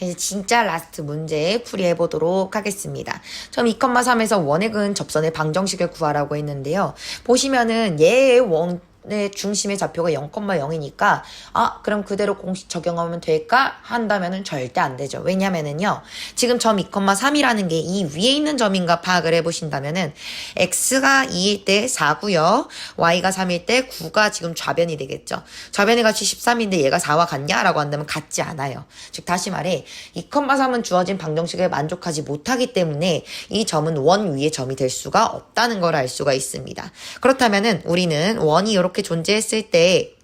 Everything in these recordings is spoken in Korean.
자, 이제 진짜 라스트 문제 풀이해 보도록 하겠습니다. 처음 2,3에서 원의 근 접선의 방정식을 구하라고 했는데요. 보시면은 얘의 원, 의 중심의 좌표가 0,0이니까 아 그럼 그대로 공식 적용하면 될까? 한다면은 절대 안 되죠. 왜냐면은요 지금 점 2,3이라는 게 이 위에 있는 점인가 파악을 해보신다면은 x가 2일 때 4고요 y가 3일 때 9가 지금 좌변이 되겠죠. 좌변의 값이 13인데 얘가 4와 같냐라고 한다면 같지 않아요. 즉 다시 말해 2,3은 주어진 방정식에 만족하지 못하기 때문에 이 점은 원 위의 점이 될 수가 없다는 걸 알 수가 있습니다. 그렇다면은 우리는 원이 이렇게 존재했을 때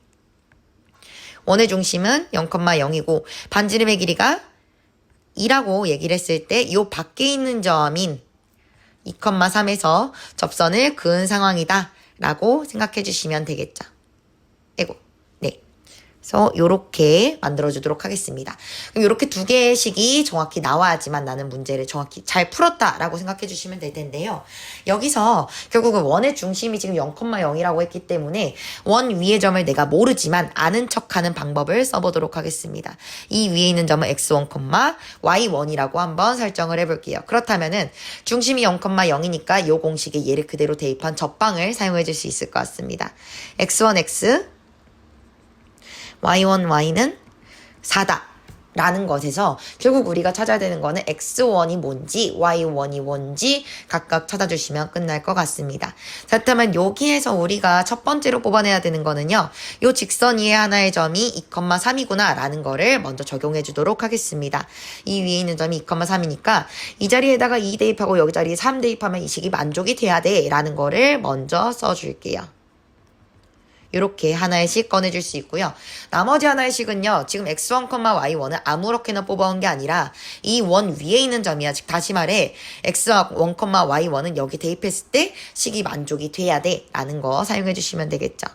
원의 중심은 0,0이고 반지름의 길이가 2라고 얘기를 했을 때 이 밖에 있는 점인 2,3에서 접선을 그은 상황이다 라고 생각해 주시면 되겠죠. 에고. 그래서 이렇게 만들어주도록 하겠습니다. 그럼 이렇게 두 개의 식이 정확히 나와야지만 나는 문제를 정확히 잘 풀었다라고 생각해 주시면 될 텐데요. 여기서 결국은 원의 중심이 지금 0,0이라고 했기 때문에 원 위의 점을 내가 모르지만 아는 척하는 방법을 써보도록 하겠습니다. 이 위에 있는 점은 x1, y1이라고 한번 설정을 해볼게요. 그렇다면은 중심이 0,0이니까 이 공식에 예를 그대로 대입한 접방을 사용해 줄 수 있을 것 같습니다. x1, x y1y는 4다. 라는 것에서 결국 우리가 찾아야 되는 거는 x1이 뭔지 y1이 뭔지 각각 찾아주시면 끝날 것 같습니다. 그렇다면 여기에서 우리가 첫 번째로 뽑아내야 되는 거는요. 요 직선 위에 하나의 점이 2,3이구나 라는 거를 먼저 적용해 주도록 하겠습니다. 이 위에 있는 점이 2,3이니까 이 자리에다가 2 대입하고 여기 자리에 3 대입하면 이 식이 만족이 돼야 돼 라는 거를 먼저 써줄게요. 이렇게 하나의 식 꺼내줄 수 있고요. 나머지 하나의 식은요. 지금 x1, y1은 아무렇게나 뽑아온 게 아니라 이 원 위에 있는 점이야. 즉 다시 말해 x1, y1은 여기 대입했을 때 식이 만족이 돼야 돼 라는 거 사용해 주시면 되겠죠.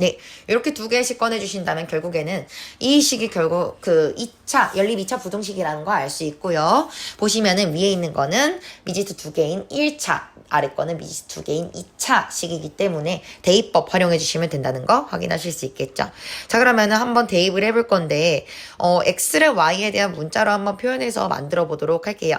네, 이렇게 두 개씩 꺼내주신다면 결국에는 이 식이 결국 그 2차, 연립 2차 부등식이라는 거 알 수 있고요. 보시면은 위에 있는 거는 미지수 두 개인 1차, 아래 거는 미지수 두 개인 2차 식이기 때문에 대입법 활용해 주시면 된다는 거 확인하실 수 있겠죠. 자, 그러면은 한번 대입을 해볼 건데, 어, x를 y에 대한 문자로 한번 표현해서 만들어 보도록 할게요.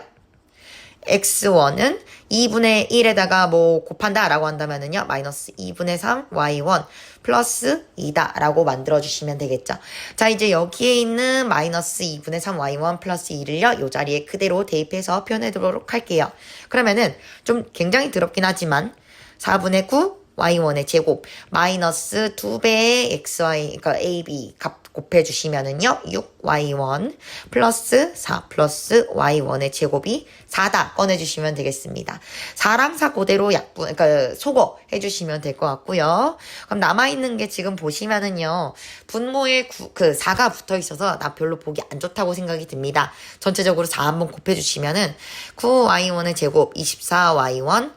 X1은 2분의 1에다가 뭐 곱한다 라고 한다면은요 마이너스 2분의 3 y1 플러스 2다 라고 만들어 주시면 되겠죠. 자 이제 여기에 있는 마이너스 2분의 3 y1 플러스 2를요 요 자리에 그대로 대입해서 표현해 두도록 할게요. 그러면은 좀 굉장히 더럽긴 하지만 4분의 9 y1의 제곱 마이너스 2배의 xy 그러니까 ab 값 곱해 주시면은요 6y1 플러스 4 플러스 y1의 제곱이 4다 꺼내 주시면 되겠습니다. 4랑 4 그대로 약분 그러니까 소거 해 주시면 될 것 같고요. 그럼 남아 있는 게 지금 보시면은요 분모에 9, 그 4가 붙어 있어서 나 별로 보기 안 좋다고 생각이 듭니다. 전체적으로 4 한번 곱해 주시면은 9y1의 제곱 24y1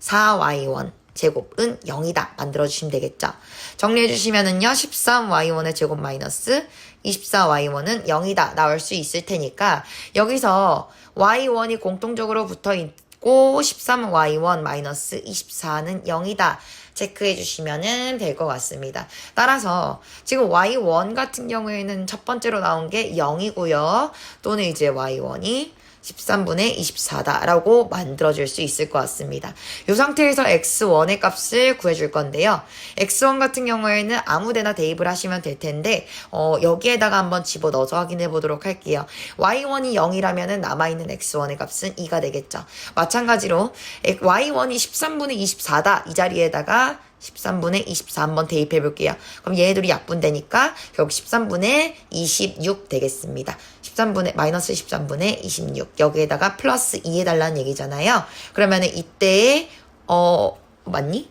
4y1 제곱은 0이다 만들어주시면 되겠죠. 정리해주시면은요. 13y1의 제곱 마이너스 24y1은 0이다 나올 수 있을 테니까 여기서 y1이 공통적으로 붙어 있고 13y1 마이너스 24는 0이다. 체크해 주시면 될 것 같습니다. 따라서 지금 y1 같은 경우에는 첫 번째로 나온 게 0이고요. 또는 이제 y1이 13분의 24다라고 만들어줄 수 있을 것 같습니다. 이 상태에서 x1의 값을 구해줄 건데요. x1 같은 경우에는 아무데나 대입을 하시면 될 텐데 어, 여기에다가 한번 집어넣어서 확인해 보도록 할게요. y1이 0이라면 남아있는 x1의 값은 2가 되겠죠. 마찬가지로 y1이 13분의 24다 이 자리에다가 13분의 24 한번 대입해 볼게요. 그럼 얘들이 약분되니까 결국 13분의 26 되겠습니다. 13분의 마이너스 13분의 26 여기에다가 플러스 2 해달라는 얘기잖아요. 그러면은 이때 어 맞니?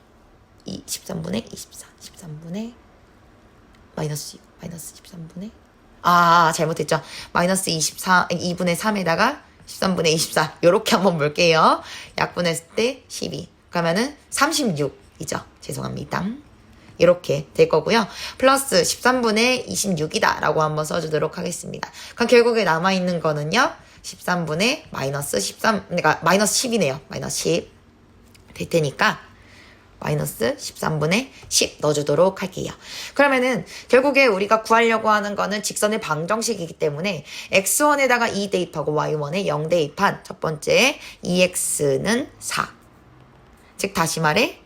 이 13분의 24 13분의 마이너스 6 마이너스 13분의 아 잘못했죠. 마이너스 24 2분의 3에다가 13분의 24 요렇게 한번 볼게요. 약분했을 때 12 그러면은 36이죠. 죄송합니다. 이렇게 될 거고요. 플러스 13분의 26이다 라고 한번 써주도록 하겠습니다. 그럼 결국에 남아있는 거는요. 13분의 마이너스 13, 그러니까 마이너스 10이네요. 마이너스 10. 될 테니까 마이너스 13분의 10 넣어주도록 할게요. 그러면은 결국에 우리가 구하려고 하는 거는 직선의 방정식이기 때문에 x1에다가 2 대입하고 y1에 0 대입한 첫 번째 2x는 4. 즉 다시 말해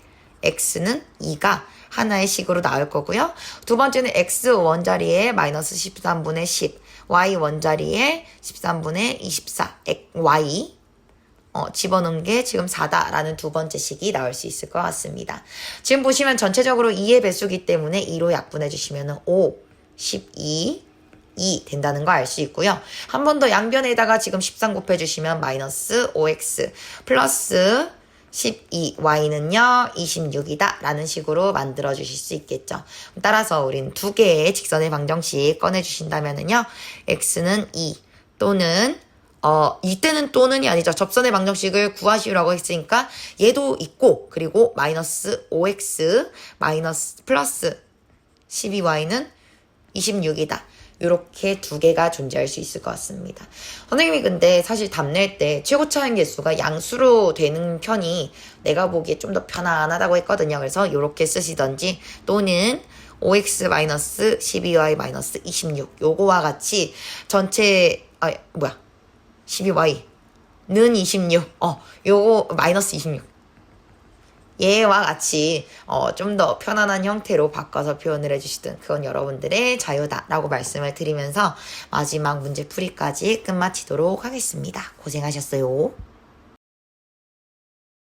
x는 2가 하나의 식으로 나올 거고요. 두 번째는 x 원자리에 마이너스 13분의 10, y 원자리에 13분의 24, y 어, 집어넣은 게 지금 4다라는 두 번째 식이 나올 수 있을 것 같습니다. 지금 보시면 전체적으로 2의 배수기 때문에 2로 약분해 주시면 5, 12, 2 된다는 거 알 수 있고요. 한 번 더 양변에다가 지금 13 곱해 주시면 마이너스 5x 플러스 12y는요 26이다 라는 식으로 만들어 주실 수 있겠죠. 따라서 우린 두 개의 직선의 방정식 꺼내 주신다면은요 x는 2 또는 어, 이때는 또는이 아니죠. 접선의 방정식을 구하시라고 했으니까 얘도 있고 그리고 마이너스 5x 마이너스 플러스 12y는 26이다. 이렇게 두 개가 존재할 수 있을 것 같습니다. 선생님이 근데 사실 답낼 때 최고차항 개수가 양수로 되는 편이 내가 보기에 좀 더 편안하다고 했거든요. 그래서 이렇게 쓰시던지 또는 5x-12y 26 요거와 같이 전체 아 뭐야 12y는 26. 어, 요거 마이너스 26. 얘와 같이 어, 좀 더 편안한 형태로 바꿔서 표현을 해주시든 그건 여러분들의 자유다라고 말씀을 드리면서 마지막 문제 풀이까지 끝마치도록 하겠습니다. 고생하셨어요.